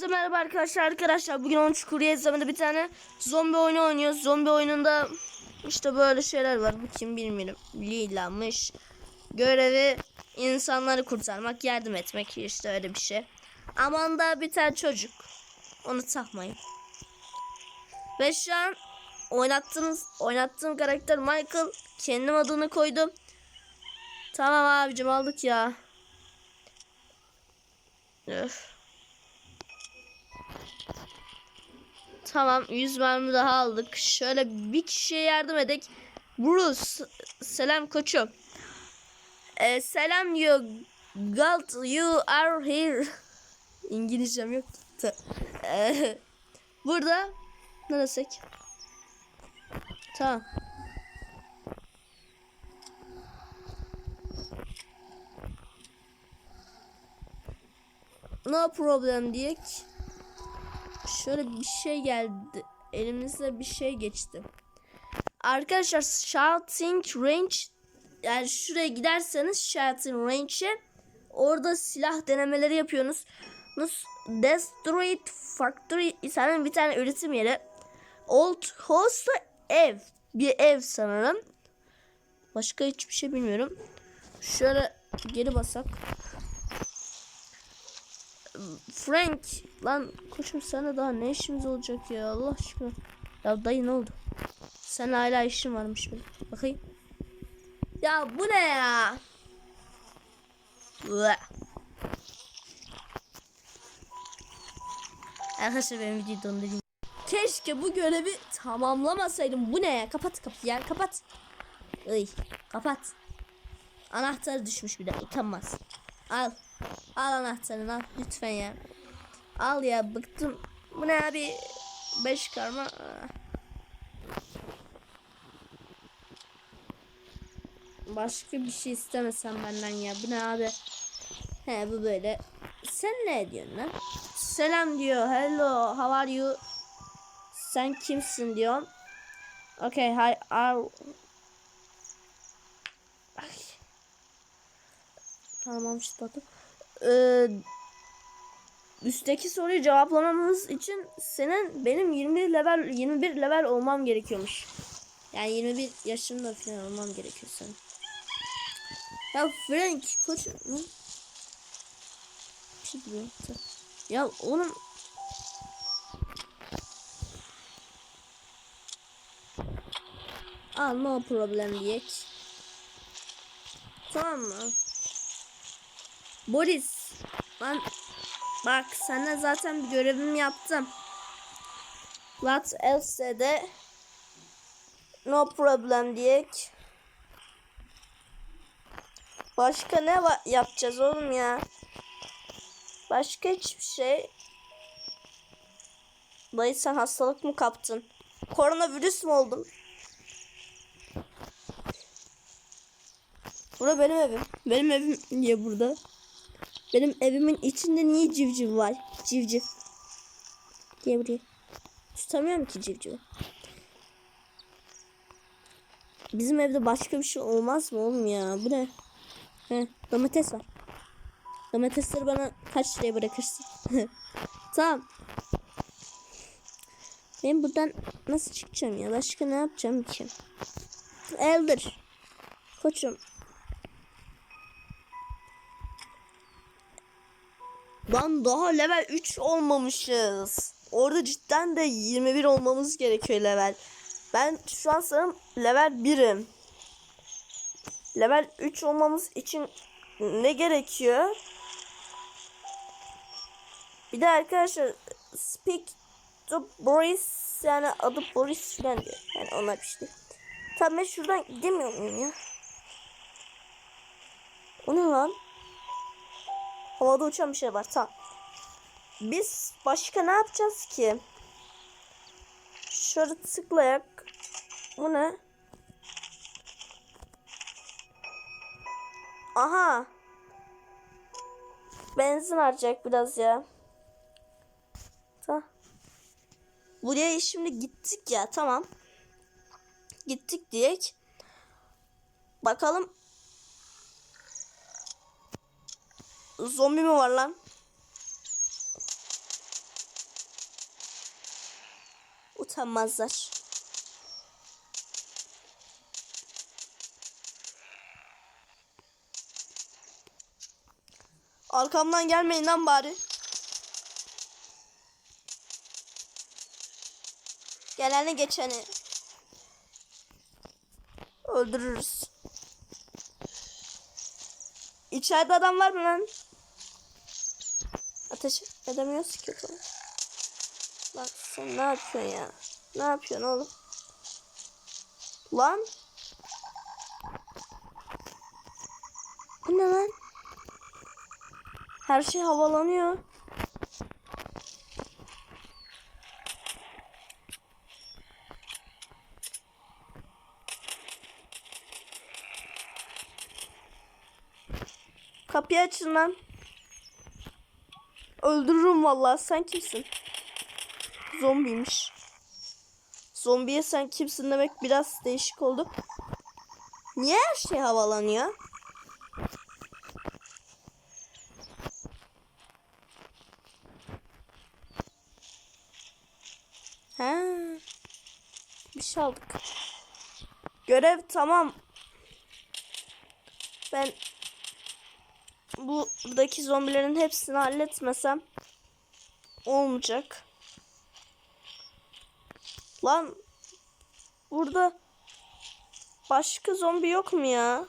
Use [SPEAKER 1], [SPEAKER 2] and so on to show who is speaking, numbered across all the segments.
[SPEAKER 1] Herkese Merhaba arkadaşlar arkadaşlar bugün 13 kurye zamanda bir tane zombi oyunu oynuyoruz. Zombi oyununda işte böyle şeyler var. Bu kim bilmiyorum. Lilamış. Görevi insanları kurtarmak, yardım etmek işte öyle bir şey. Aman da bir tane çocuk. Onu takmayın. Ve şu an oynattığınız oynattığım karakter Michael. Kendim adını koydum. Tamam abicim aldık ya. Öf. Tamam 100 mermi daha aldık. Şöyle bir kişiye yardım edek. Bruce selam koçum. Ee, selam you God you are here. İngilizcem yok. Ee, burada ne desek? Tamam. No problem diyek. Şöyle bir şey geldi. Elimizde bir şey geçti. Arkadaşlar shouting range yani şuraya giderseniz shouting range'e orada silah denemeleri yapıyorsunuz. Destroyed Factory sanırım bir tane üretim yeri. Old House da ev. Bir ev sanırım. Başka hiçbir şey bilmiyorum. Şöyle geri basak. Frank lan koçum sana daha ne işimiz olacak ya Allah aşkına. Ya dayı ne oldu? Sen hala işin varmış benim. Bakayım. Ya bu ne ya? Arkadaşlar benim videoyu dondurayım. Keşke bu görevi tamamlamasaydım. Bu ne ya? Kapat kapıyı ya. Kapat. Iy, kapat. Anahtar düşmüş bir de. Utanmaz. Al. Al anahtarını al. Lütfen ya. Al ya bıktım. Bu ne abi? Beş karma. Başka bir şey istemesem benden ya. Bu ne abi? He bu böyle. Sen ne diyorsun lan? Selam diyor. Hello. How are you? Sen kimsin diyor. Okay. Hi. Are... Tamam çıtladım. Ee, üstteki soruyu cevaplamamız için senin benim 21 level 21 level olmam gerekiyormuş. Yani 21 yaşında falan olmam gerekiyor senin. Ya Frank koç. Ya oğlum Aa no problem diyek. Tamam mı? Boris. Ben bak sana zaten bir görevimi yaptım. What else de no problem diyek. Başka ne yapacağız oğlum ya? Başka hiçbir şey. Dayı sen hastalık mı kaptın? Koronavirüs mü oldun? Bura benim evim. Benim evim niye burada? Benim evimin içinde niye civciv var? Civciv. Diye buraya. Tutamıyorum ki civcivi. Bizim evde başka bir şey olmaz mı oğlum ya? Bu ne? He, domates var. Domatesleri bana kaç liraya bırakırsın? tamam. Ben buradan nasıl çıkacağım ya? Başka ne yapacağım ki? Elder. Koçum. Lan daha level 3 olmamışız. Orada cidden de 21 olmamız gerekiyor level. Ben şu an sanırım level 1'im. Level 3 olmamız için ne gerekiyor? Bir de arkadaşlar speak to Boris yani adı Boris falan diyor. Yani ona bir şey. Tamam ben şuradan gidemiyor muyum ya? O ne lan? Havada uçan bir şey var. Tamam. Biz başka ne yapacağız ki? Şöyle tıklayak. Bu ne? Aha. Benzin harcayacak biraz ya. Tamam. Buraya şimdi gittik ya. Tamam. Gittik diyek. Bakalım Zombi mi var lan? Utanmazlar. Arkamdan gelmeyin lan bari. Geleni geçeni. Öldürürüz. İçeride adam var mı lan? Ateş edemiyoruz ki o zaman. Bak sen ne yapıyorsun ya? Ne yapıyorsun oğlum? Lan? Bu ne lan? Her şey havalanıyor. Kapıyı açın lan. Öldürürüm vallahi. Sen kimsin? Zombiymiş. Zombiye sen kimsin demek biraz değişik oldu. Niye her şey havalanıyor? He. Bir şey aldık. Görev tamam. Ben bu buradaki zombilerin hepsini halletmesem olmayacak. Lan burada başka zombi yok mu ya?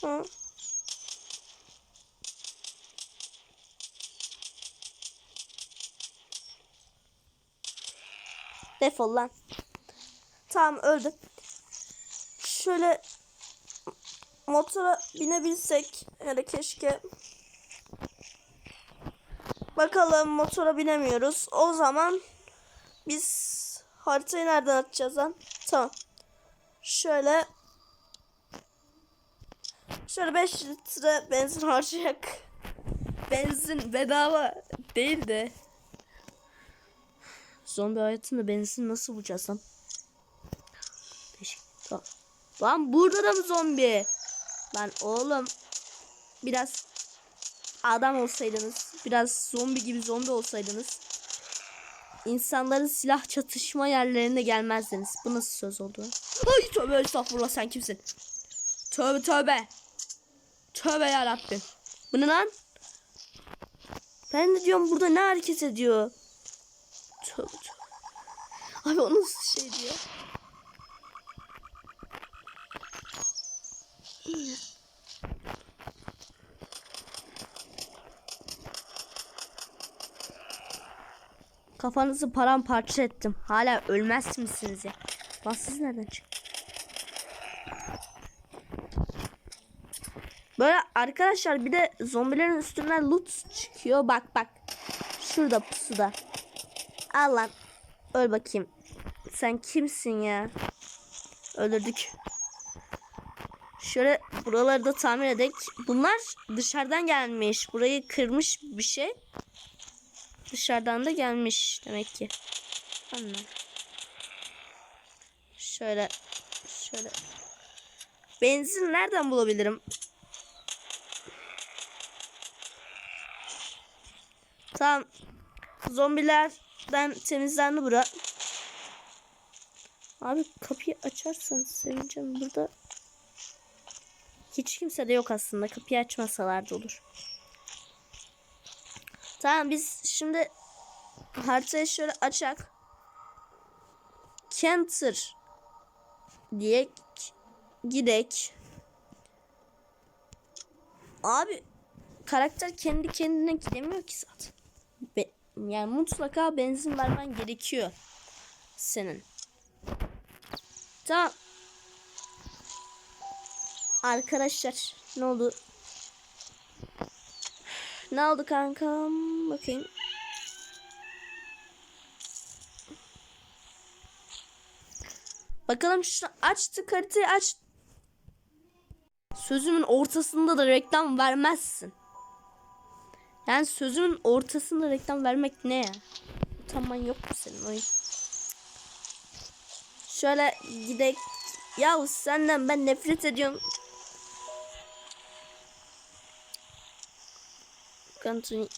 [SPEAKER 1] Hı? Defol lan. Tamam öldü. Şöyle motora binebilsek hele keşke. Bakalım motora binemiyoruz. O zaman biz haritayı nereden açacağız lan? Tamam. Şöyle şöyle 5 litre benzin harcayak. Benzin bedava değil de. Zombi hayatında benzin nasıl bulacağız lan? Tamam. Lan burada da mı zombi? Lan oğlum biraz adam olsaydınız, biraz zombi gibi zombi olsaydınız insanların silah çatışma yerlerine gelmezdiniz. Bu nasıl söz oldu? Ay tövbe estağfurullah sen kimsin? Tövbe tövbe. Tövbe yarabbim. Bu ne lan? Ben de diyorum burada ne hareket ediyor? Tövbe tövbe. Abi o nasıl şey diyor? Kafanızı paramparça ettim. Hala ölmez misiniz ya? Lan siz nereden çıktınız? Böyle arkadaşlar bir de zombilerin üstünden loot çıkıyor. Bak bak. Şurada pusuda. Al lan. Öl bakayım. Sen kimsin ya? Öldürdük. Şöyle buraları da tamir edek. Bunlar dışarıdan gelmiş. Burayı kırmış bir şey. Dışarıdan da gelmiş demek ki. Anladım. Şöyle şöyle. Benzin nereden bulabilirim? Tamam. Zombilerden temizlendi bura. Abi kapıyı açarsan sevineceğim. Burada hiç kimse de yok aslında. Kapıyı açmasalar da olur. Tamam biz şimdi haritayı şöyle açak. Canter diye gidek. Abi karakter kendi kendine gidemiyor ki zaten. Be yani mutlaka benzin vermen gerekiyor senin. Tamam. Arkadaşlar ne oldu? Ne oldu kankam? Bakayım. Bakalım şu açtık haritayı aç. Sözümün ortasında da reklam vermezsin. Yani sözümün ortasında reklam vermek ne ya? Utanman yok mu senin oyun? Şöyle gidek. Ya senden ben nefret ediyorum. Continue.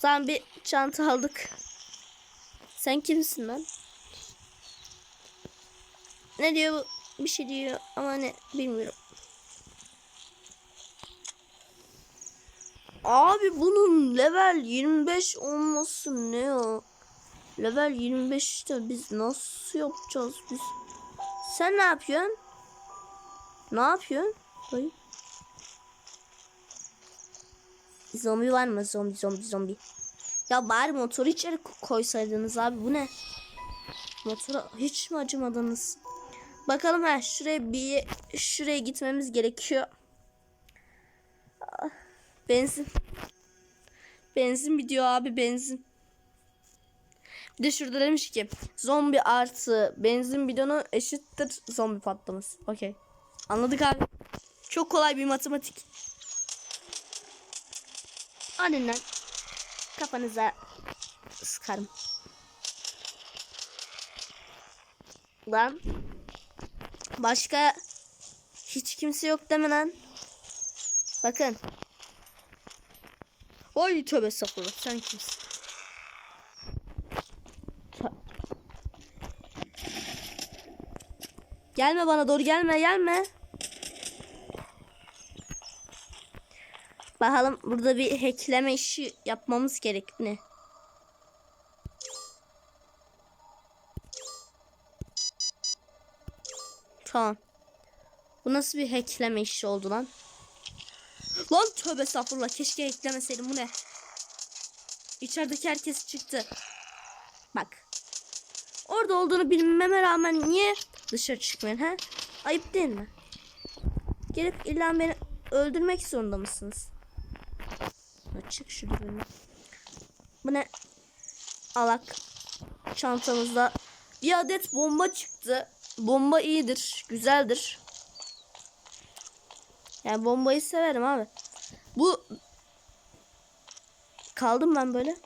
[SPEAKER 1] Tamam bir çanta aldık. Sen kimsin lan? Ne diyor bu? Bir şey diyor ama ne bilmiyorum. Abi bunun level 25 olması ne ya? Level 25'te biz nasıl yapacağız biz? Sen ne yapıyorsun? Ne yapıyorsun? Dayı. Zombi var mı? Zombi zombi zombi. Ya bari motoru içeri ko- koysaydınız abi bu ne? Motora hiç mi acımadınız? Bakalım ha şuraya bir şuraya gitmemiz gerekiyor. Ah, Benzin. Benzin gidiyor abi benzin. Bir de şurada demiş ki zombi artı benzin bidonu eşittir zombi patlaması. Okey. Anladık abi. Çok kolay bir matematik. Anından kafanıza sıkarım. Lan. Başka hiç kimse yok deme lan. Bakın. Oy tövbe estağfurullah sen kimsin? Gelme bana doğru gelme gelme. Bakalım burada bir hackleme işi yapmamız gerek ne? Tamam. Bu nasıl bir hackleme işi oldu lan? Lan tövbe estağfurullah keşke eklemeseydim bu ne? İçerideki herkes çıktı. Bak. Orada olduğunu bilmeme rağmen niye dışarı çıkmıyorsun ha? Ayıp değil mi? Gelip illa beni öldürmek zorunda mısınız? Çık şurada böyle. Bu ne? Alak. Çantamızda bir adet bomba çıktı. Bomba iyidir, güzeldir. Yani bombayı severim abi. Bu kaldım ben böyle.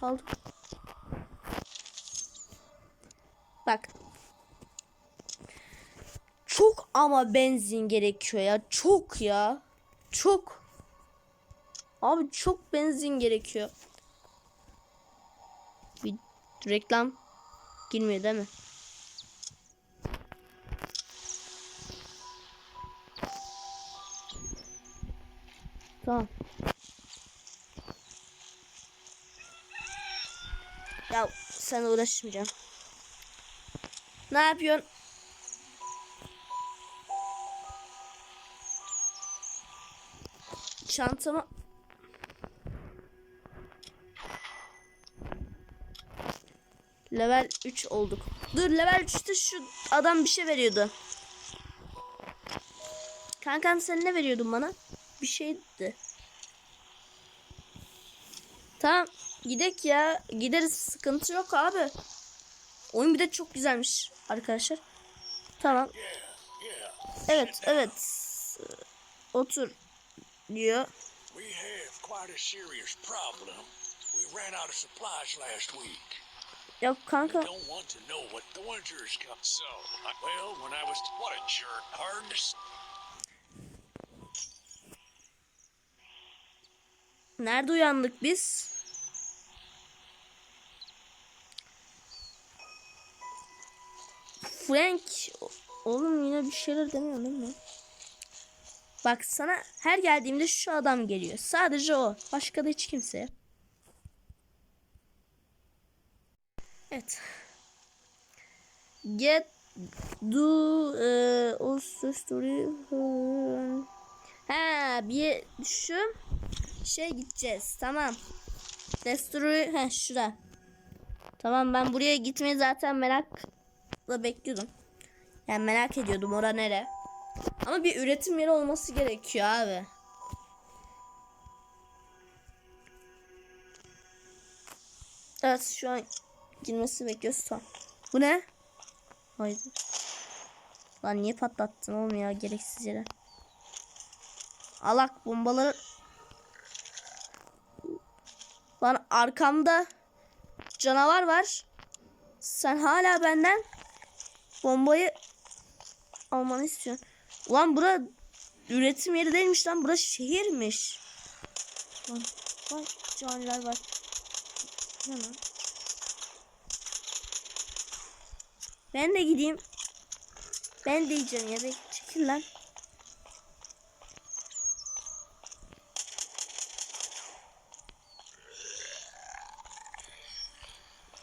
[SPEAKER 1] Kaldım. Bak. Çok ama benzin gerekiyor ya. Çok ya. Çok. Abi çok benzin gerekiyor. Bir reklam girmiyor değil mi? Tamam. Ya sen uğraşmayacağım. Ne yapıyorsun? Çantamı Level 3 olduk. Dur level 3'te şu adam bir şey veriyordu. Kankam sen ne veriyordun bana? Bir şeydi. Tamam gidek ya. Gideriz sıkıntı yok abi. Oyun bir de çok güzelmiş arkadaşlar. Tamam. Evet evet. Otur diyor.
[SPEAKER 2] We have quite a serious problem. We ran out of supplies last week.
[SPEAKER 1] Ya kanka nerede uyandık biz? Frank oğlum yine bir şeyler demiyor değil mi? Bak sana her geldiğimde şu adam geliyor. Sadece o. Başka da hiç kimse. Evet. Get do e, also story ha bir şu şey gideceğiz tamam. Destroy ha şura. Tamam ben buraya gitmeyi zaten merakla bekliyordum. Yani merak ediyordum ora nere? Ama bir üretim yeri olması gerekiyor abi. Evet şu an girmesi bekliyoruz tamam bu ne haydi lan niye patlattın oğlum ya gereksiz yere alak bombaları Lan arkamda canavar var. Sen hala benden bombayı almanı istiyorsun. Ulan bura üretim yeri değilmiş lan. Bura şehirmiş. Lan Vay caniler var. Ne lan? Ben de gideyim. Ben de yiyeceğim ya çekil lan.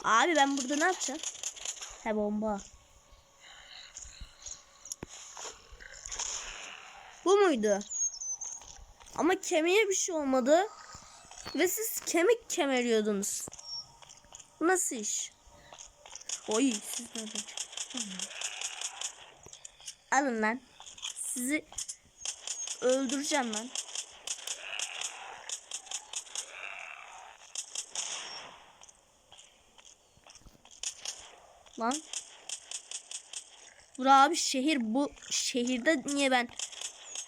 [SPEAKER 1] Abi ben burada ne yapacağım? He bomba. Bu muydu? Ama kemiğe bir şey olmadı. Ve siz kemik kemiriyordunuz. Bu nasıl iş? Oy siz nereden? Alın lan. Sizi öldüreceğim lan. Lan. Bura abi şehir bu şehirde niye ben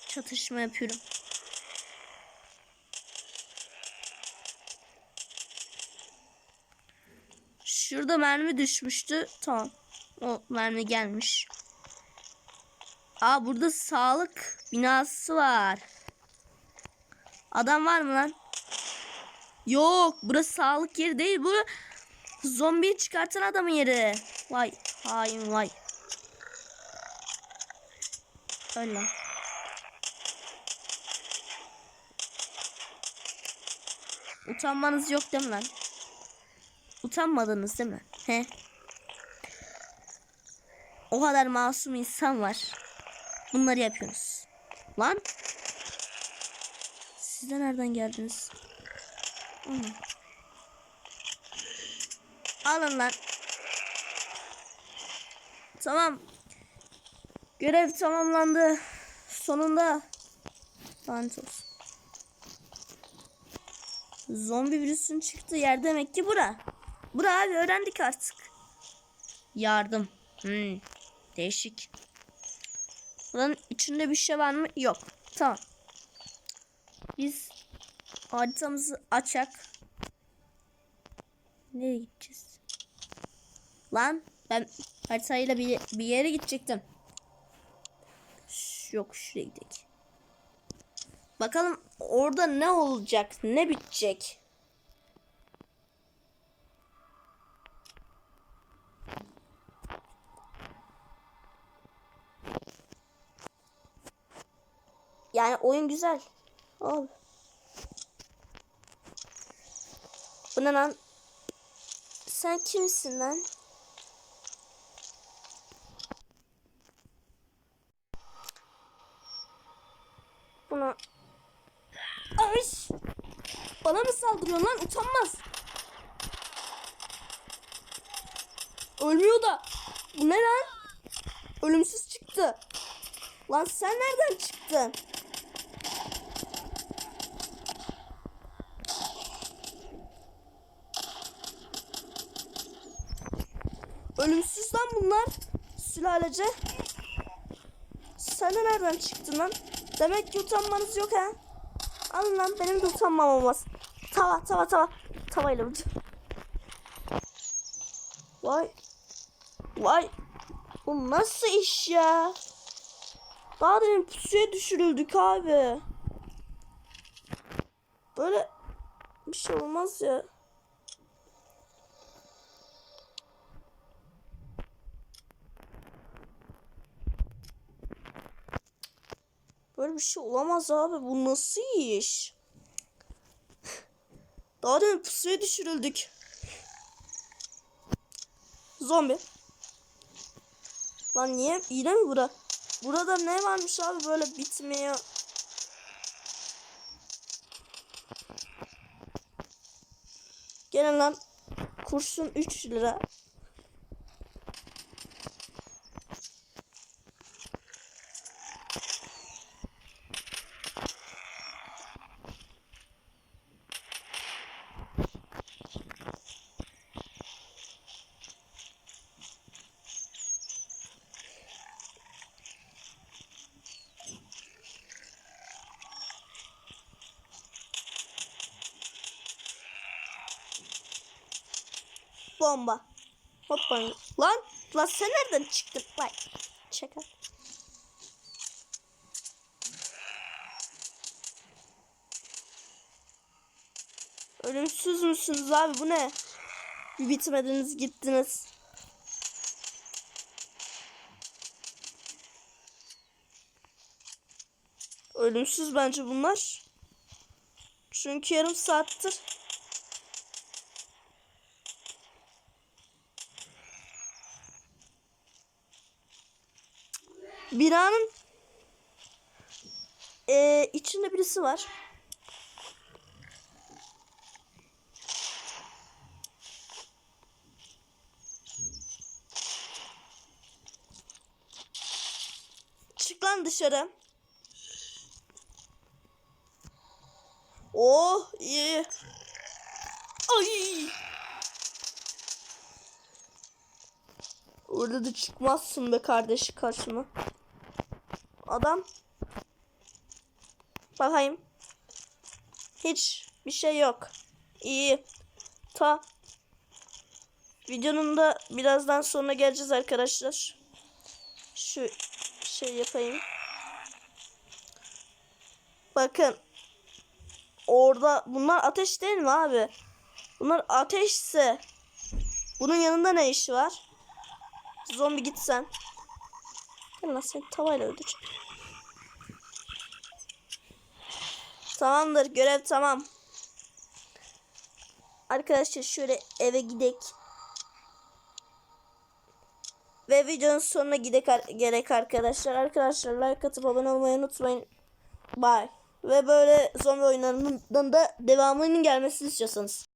[SPEAKER 1] çatışma yapıyorum? Şurada mermi düşmüştü. Tamam. O mermi gelmiş. Aa burada sağlık binası var. Adam var mı lan? Yok, burası sağlık yeri değil. Bu zombiyi çıkartan adamın yeri. Vay, hain vay. Öyle. Utanmanız yok değil mi lan? Utanmadınız değil mi? He? O kadar masum insan var. Bunları yapıyorsunuz. Lan. Siz de nereden geldiniz? Hı. Alın lan. Tamam. Görev tamamlandı. Sonunda. Lanet olsun. Zombi virüsün çıktığı yer demek ki bura. Bura abi öğrendik artık. Yardım. Hmm. Değişik. Buranın içinde bir şey var mı? Yok. Tamam. Biz haritamızı açak. Nereye gideceğiz? Lan ben haritayla bir, bir yere gidecektim. Yok şuraya gidelim. Bakalım orada ne olacak? Ne bitecek? Yani oyun güzel. Abi. Bu ne lan? Sen kimsin lan? Buna... Ay! Bana mı saldırıyorsun lan? Utanmaz. Ölmüyor da. Bu ne lan? Ölümsüz çıktı. Lan sen nereden çıktın? Ölümsüz lan bunlar. Sülalece. Sen de nereden çıktın lan? Demek ki utanmanız yok ha. Alın lan benim de utanmam olmaz. Tava tava tava. Tavayla vuracağım. Vay. Vay. Bu nasıl iş ya? Daha demin pusuya düşürüldük abi. Böyle bir şey olmaz ya. Bir şey olamaz abi. Bu nasıl iş? Daha demin pusuya düşürüldük. Zombi. Lan niye? Yine mi bura? Burada ne varmış abi böyle bitmiyor. Gelin lan. Kurşun 3 lira. Bomba. Hoppa. Lan. Lan sen nereden çıktın? Vay. Şaka. Ölümsüz müsünüz abi bu ne? Bir bitmediniz gittiniz. Ölümsüz bence bunlar. Çünkü yarım saattir binanın eee, içinde birisi var. Çık lan dışarı. Oh iyi. Ay. Orada da çıkmazsın be kardeş karşıma. Adam. Bakayım. Hiç bir şey yok. İyi. Ta. Videonun da birazdan sonra geleceğiz arkadaşlar. Şu şey yapayım. Bakın. Orada bunlar ateş değil mi abi? Bunlar ateşse bunun yanında ne işi var? Zombi gitsen. Gel lan seni tavayla öldüreceğim. Tamamdır görev tamam. Arkadaşlar şöyle eve gidek. Ve videonun sonuna gidek gerek arkadaşlar. Arkadaşlar like atıp abone olmayı unutmayın. Bye. Ve böyle zombi oyunlarının da devamının gelmesini istiyorsanız.